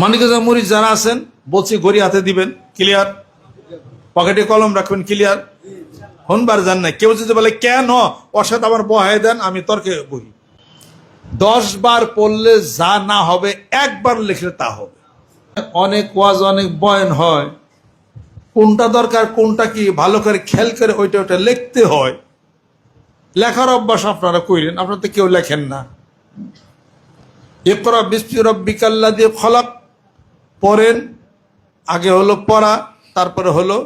মানিকজা মরিচ যারা আছেন, বলছি ঘড়ি হাতে দিবেন ক্লিয়ার পকেটে কলম রাখবেন ক্লিয়ার হনবার যান না কেউ যদি বলে, কেন? ওর সাথে আমার বহায় দেন, আমি তর্কে বহি। দশ বার পড়লে যা না হবে, একবার লিখলে তা হবে। অনেক ওয়াজ, অনেক বয়ন হয়। কোনটা দরকার, কোনটা কি ভালো করে খেয়াল করে ওইটা ওইটা লিখতে হয়। লেখার অভ্যাস আপনারা কইলেন আপনারা তো কেউ লেখেন না। ইকরা বিসমি রব্বিকাল্লা দিয়ে খলাক। পড়েন, আগে হলো পড়া, তারপরে হলো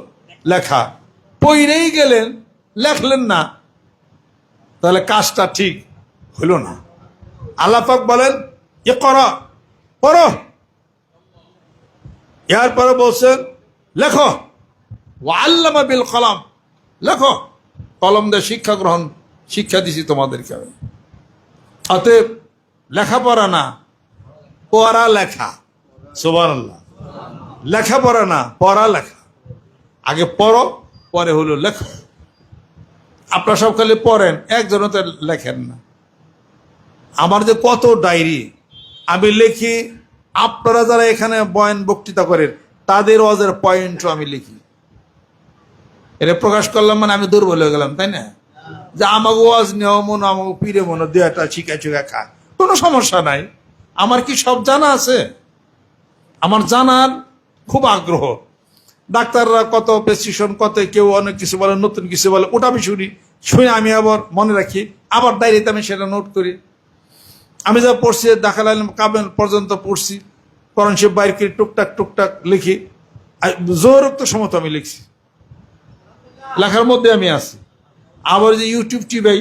লেখা। পইরেই গেলেন, লেখলেন না। তাহলে কাজটা ঠিক হলো না। আল্লাপাক বলেন, এ কর, পড়ো। এরপরে বলছেন, লেখো। ও আল্লামা বিল কলম। লেখো। কলম দিয়ে শিক্ষা গ্রহণ, শিক্ষা দিছি তোমাদেরকে অতএব লেখাপড়া না, পড়া লেখা। সোবান আল্লাহ লেখাপড়া না, পড়া লেখা। আগে পড়ো, পরে হলো লেখো। আপনারা সব খালি পড়েন, একজনও তো লেখেন না। আমার যে কত ডায়েরি, আমি লিখি, আপনারা যারা এখানে বয়ান বক্তৃতা করেন, তাদের ওয়াজের পয়েন্টও আমি লিখি। এটা প্রকাশ করলাম মানে আমি দুর্বল হয়ে গেলাম, তাই না? যে আমাকে ওয়াজ নেওয়া মনে, আমাকে পিড়ে মনে দেওয়াটা শিখা চিকা খায় কোনো সমস্যা নাই। আমার কি সব জানা আছে? আমার জানার খুব আগ্রহ। ডাক্তাররা কত প্রেসক্রিপশন কত কেউ অনেক কিছু বলে, নতুন কিছু বলে, ওটা আমি শুনি। শুনে আমি আবার মনে রাখি, আবার ডায়েরিতে আমি সেটা নোট করি। আমি যা পড়ছি দেখা দেখালাম কাবেল পর্যন্ত পড়ছি করণ করে টুকটাক টুকটাক লিখি। জোরক্ত সমত আমি লিখছি। লেখার মধ্যে আমি আছি। আবার যে ইউটিউব টিভাই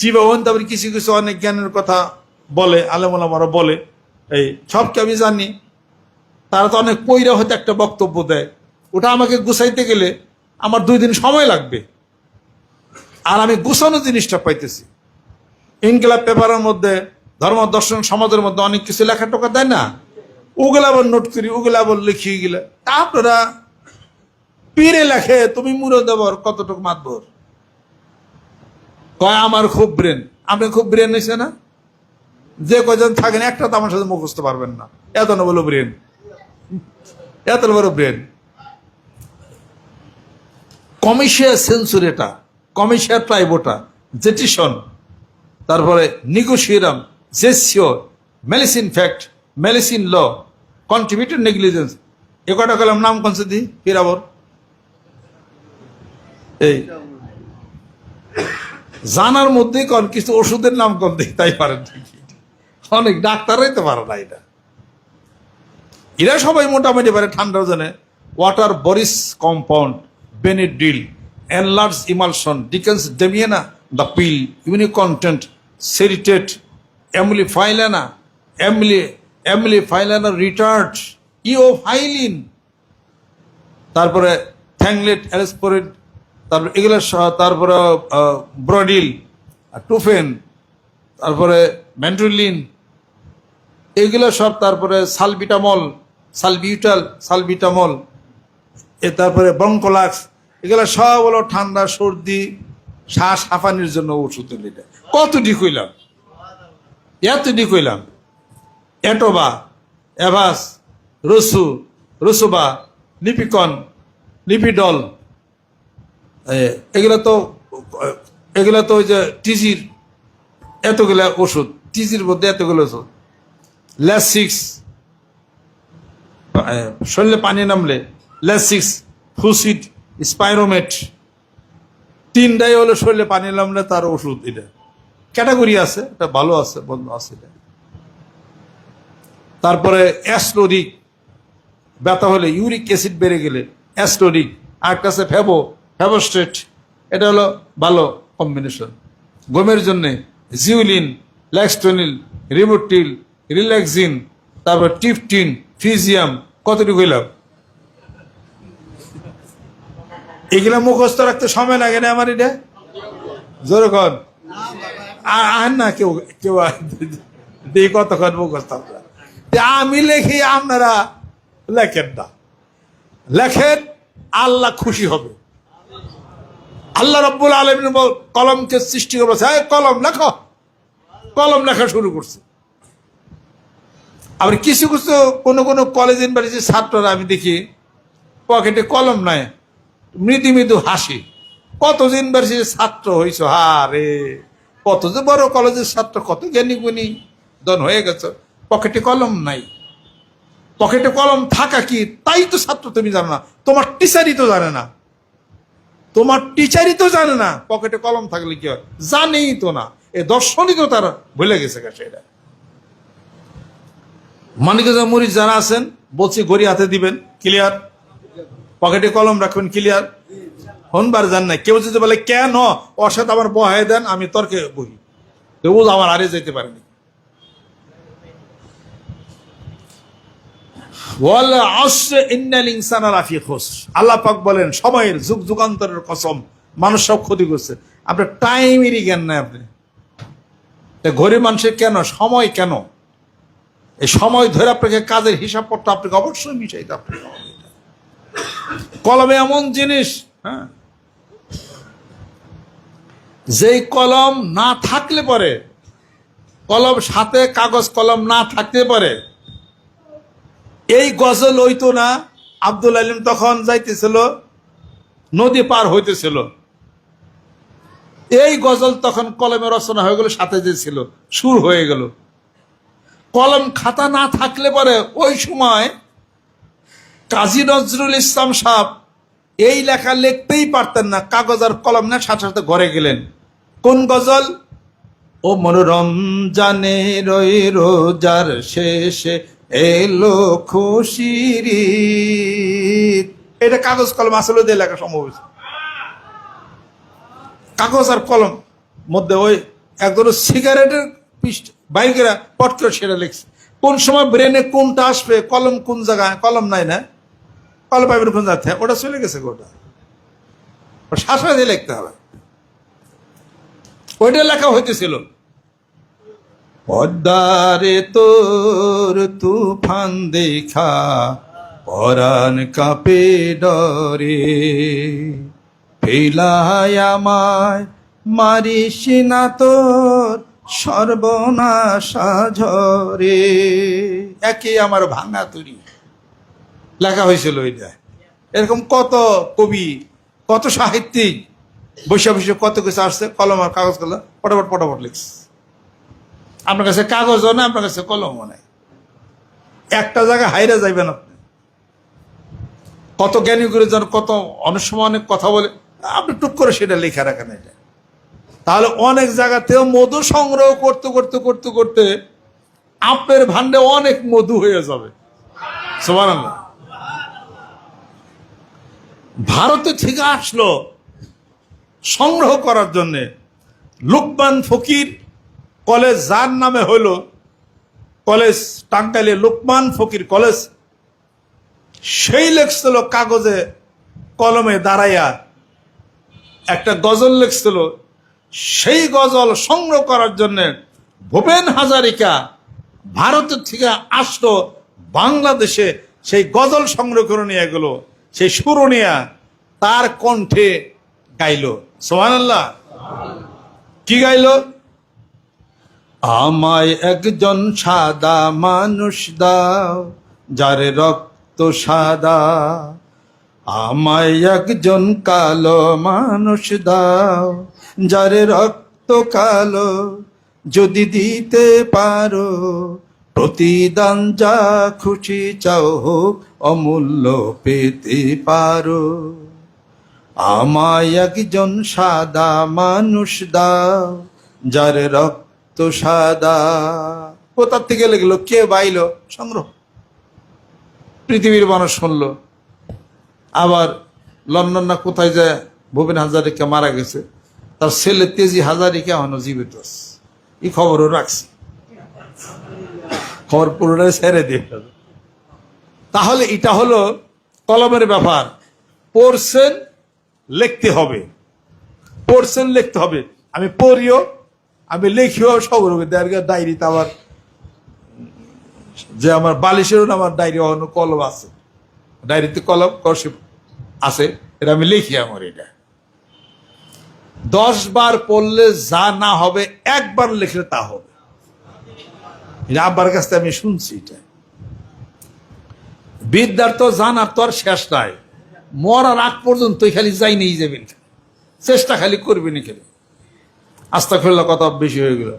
টিভা হন, তারপরে কিছু কিছু অনেক জ্ঞানের কথা বলে আলেমারা বলে। এই সবকে আমি জানি। তারা তো অনেক পৈরা হয়তো একটা বক্তব্য দেয়। ওটা আমাকে গুছাইতে গেলে আমার দুই দিন সময় লাগবে। আর আমি গুছানো জিনিসটা পাইতেছি। ইনকিলাব পেপারের মধ্যে, ধর্ম দর্শন সমাজের মধ্যে অনেক কিছু লেখা টোকা দেয় না? ওগুলা আবার নোট করি, ওগুলা আবার লিখিয়ে গেলে। তা আপনারা পীরে লেখে, তুমি মুড়ে দেবর কতটুকু মাতবর? কয়, আমার খুব ব্রেন আপনি খুব ব্রেন হয়েছে না? যে কজন থাকেন, একটা তো আমার সাথে মুখস্থ পারবেন না। এত না বলো ব্রেন এত বড় ব্রেন। কমিশিয়া সেন্সুর এটা, কমিশিয়া ট্রাইবোটা জেটিশন তারপরে নিগোসিয়ারাম জেসিও, মেলিসিন ফ্যাক্ট, মেলিসিন ল, কন্ট্রিবিউটেড নেগলিজেন্স। এ কটা কলাম, নাম কনসে দি ফিরাবর এই। জানার মধ্যে কন, কিছু ওষুধের নাম কন দিই, তাই পারেন অনেক ডাক্তাররাই তো পারে না এটা। এরা সবাই মোটামুটি পারে ঠান্ডা জানে ওয়াটার বরিস কম্পাউন্ড বেনিডিল এনলার্জ ইমালশন ডিকেন্স ডেমিয়েনা দ্য পিল ইউনিক কন্টেন্ট সেরিটেট এমলি ফাইলানা এমলি এমলি ফাইলানা রিটার্ড ইও ফাইলিন তারপরে থ্যাংলেট অ্যালেসপোরেট তারপরে এগুলো তারপরে ব্রডিল টুফেন তারপরে ম্যান্ট্রোলিন এগুলো সব তারপরে সালবিটামল সালবিউটাল, সালবিটামল, এ তারপরে ব্রঙ্কোলাক্স, এগুলো সব হলো ঠান্ডা, সর্দি, শ্বাস হাঁফানির জন্য ওষুধ এটা কত ডি কইলাম এত ডি কইলাম এটোবা, এভাস, রসু, রসুবা, লিপিকন, লিপিডল এগুলো তো এগুলো তো ওই যে টিজির, এতগুলা ওষুধ, টিজির মধ্যে এতগুলো ওষুধ। ল্যাসিক্স শরীরে পানি নামলে ল্যাসিক্স ফুসিড, স্পাইরোমেট তিনটাই হলো শরীরে পানি নামলে তার ওষুধ এটা। ক্যাটাগরি আছে, এটা ভালো আছে, বন্ধ আছে তারপরে অ্যাস্টোরিক ব্যথা হলে ইউরিক অ্যাসিড বেড়ে গেলে অ্যাস্টোরিক আর কাছে ফেবো ফেবোস্টেট এটা হলো ভালো কম্বিনেশন। গমের জন্য জিউলিন ল্যাক্সটোনিল রিমোটিল, রিল্যাক্সিন, তারপর টিপটিন, ফিজিয়াম কতটুকু হইলাম এগুলা মুখস্থ রাখতে সময় লাগে না আমার এটা? জোরে কন। আ- আহেন না কেউ কেউ কতক্ষণ মুখস্থ আপনারা আমি লেখি আপনারা লেখেন না। লেখেন আল্লাহ খুশি হবে। আল্লাহ রব্বুল আলমিন কলমকে সৃষ্টি করে বলছে, কলম লেখো। কলম লেখা শুরু করছে। আবার কিছু কিছু কোনো কোনো কলেজ ইউনিভার্সিটির ছাত্ররা আমি দেখি পকেটে কলম নাই মৃদু মৃদু হাসি। কত ইউনিভার্সিটির ছাত্র হয়েছ হা রে কত যে বড় কলেজের ছাত্র, কত জ্ঞানী গুণী দন হয়ে গেছ। পকেটে কলম নাই। পকেটে কলম থাকা কি? তাই তো ছাত্র তুমি জানো না। তোমার টিচারই তো জানে না। তোমার টিচারই তো জানে না। পকেটে কলম থাকলে কি হয়? জানেই তো না। এ দর্শনই তো তারা ভুলে গেছে গেছে এটা মানিকগঞ্জ মরিচ যারা আছেন, বলছি গড়ি হাতে দিবেন ক্লিয়ার পকেটে কলম রাখবেন ক্লিয়ার হনবার জান না কেউ যদি বলে, কেন? ওর আমার বহায় দেন, আমি তর্কে বহি। কেউ আমার আরে যেতে পারেনি আল্লাহ পাক বলেন, সময়ের যুগ যুগান্তরের কসম, মানুষ সব ক্ষতি করছে। আপনার টাইমেরই জ্ঞান নাই আপনি। গরিব মানুষের কেন? সময় কেন? এই সময় ধরে আপনাকে কাজের হিসাব করতে আপনাকে অবশ্যই মিশাইতে আপনাকে কলমে এমন জিনিস হ্যাঁ? যেই কলম না থাকলে পরে, কলম সাথে কাগজ কলম না থাকতে পারে, এই গজল হইতো না, আব্দুল আলিম তখন যাইতেছিল, নদী পার হইতেছিল। এই গজল তখন কলমে রচনা হয়ে গেল, সাথে যে ছিল, সুর হয়ে গেল। কলম খাতা না থাকলে পরে ওই সময় কাজী নজরুল ইসলাম সাহ এই লেখা লিখতেই পারতেন না, কাগজ আর কলম না সাথে সাথে ঘরে গেলেন। কোন গজল? ও মনোরম জানে রই রোজার শেষে এলো খুশির এটা কাগজ কলম আসলে দিয়ে লেখা সম্ভব হয়েছে। কাগজ আর কলম মধ্যে ওই একদম সিগারেটের পিস্ট বাইর করে পট করে সেটা লিখছে। কোন সময় ব্রেনে কোনটা আসবে, কলম কোন জায়গায়? কলম নাই না? কলম পাইবেন কোন জায়গা থেকে? ওটা চলে গেছে ওটা শাসা দিয়ে লিখতে হবে। ওইটা লেখা হইতেছিল। পদ্মারে তোর তুফান দেখা, পরাণ কাপে ডরে। ফেলায় আমায় মারিস না তোর সর্বনাশা একে আমার ভাঙা তুরি। লেখা হয়েছিল ওইটা এরকম কত কবি, কত সাহিত্যিক বৈশা বৈশা কত কিছু আসছে, কলম আর কাগজ কলম পটাপট পটাপট লিখছে। আপনার কাছে কাগজও না আপনার কাছে কলমও নাই। একটা জায়গায় হাইরে যাইবেন আপনি। কত জ্ঞানী গুরুজন, কত অনেক সময় অনেক কথা বলে, আপনি টুক করে সেটা লেখা রাখেন এটা। তাহলে অনেক জায়গাতেও মধু সংগ্রহ করতে করতে করতে করতে আপের ভান্ডে অনেক মধু হয়ে যাবে। ভারতে ঠিক আসলো সংগ্রহ করার জন্যে। লুকমান ফকির কলেজ যার নামে হলো কলেজ টাঙ্গাইলে লোকমান ফকির কলেজ। সেই লেখছিল কাগজে কলমে দাঁড়াইয়া একটা গজল লেখছিল সেই গজল সংগ্রহ করার জন্য ভূপেন হাজারিকা ভারতের থেকে আসলো বাংলাদেশে সেই গজল সংগ্রহ করে নিয়ে গেল, সেই সুরনিয়া তার কণ্ঠে গাইল। সোহান আল্লাহ কি গাইলো? আমায় একজন সাদা মানুষ দাও, যার রক্ত সাদা। আমায় একজন কালো মানুষ দাও যার রক্ত কালো যদি দিতে পারো, প্রতিদান যা খুশি চাও হোক, অমূল্য পেতে পারো। আমায় একজন সাদা মানুষ দাও, যার রক্ত সাদা। কোথার থেকে লেগলো কে বাইল? সংগ্রহ। পৃথিবীর মানুষ শুনলো। আবার লন্ডন না কোথায় যায় ভূপেন হাজারিকা মারা গেছে। তার ছেলে তেজি হাজারিকা এখনও জীবিত আছে? এই খবরও রাখছি। খবর পুরোটাই ছেড়ে দিয়ে তাহলে এটা হলো কলমের ব্যাপার। পড়ছেন, লিখতে হবে। পড়ছেন, লিখতে হবে। আমি পড়িও, আমি লিখিও, সব ডায়েরিতে আমার যে আমার বালিশেরও আমার ডায়েরি অন্য কলম আছে। ডায়েরিতে কলম কর্ষিপ আছে। এটা আমি লিখি আমার এটা। দশ বার পড়লে যা না হবে, একবার লিখলে তা হবে। আব্বার কাছ থেকে আমি শুনছি এটা। বিদ্যার তো জানার তো আর শেষ নাই। মরার আগ পর্যন্ত খালি যাই নেই যাবেন চেষ্টা খালি করবেন এখানে আস্থা খেলা কথা বেশি হয়ে গেল।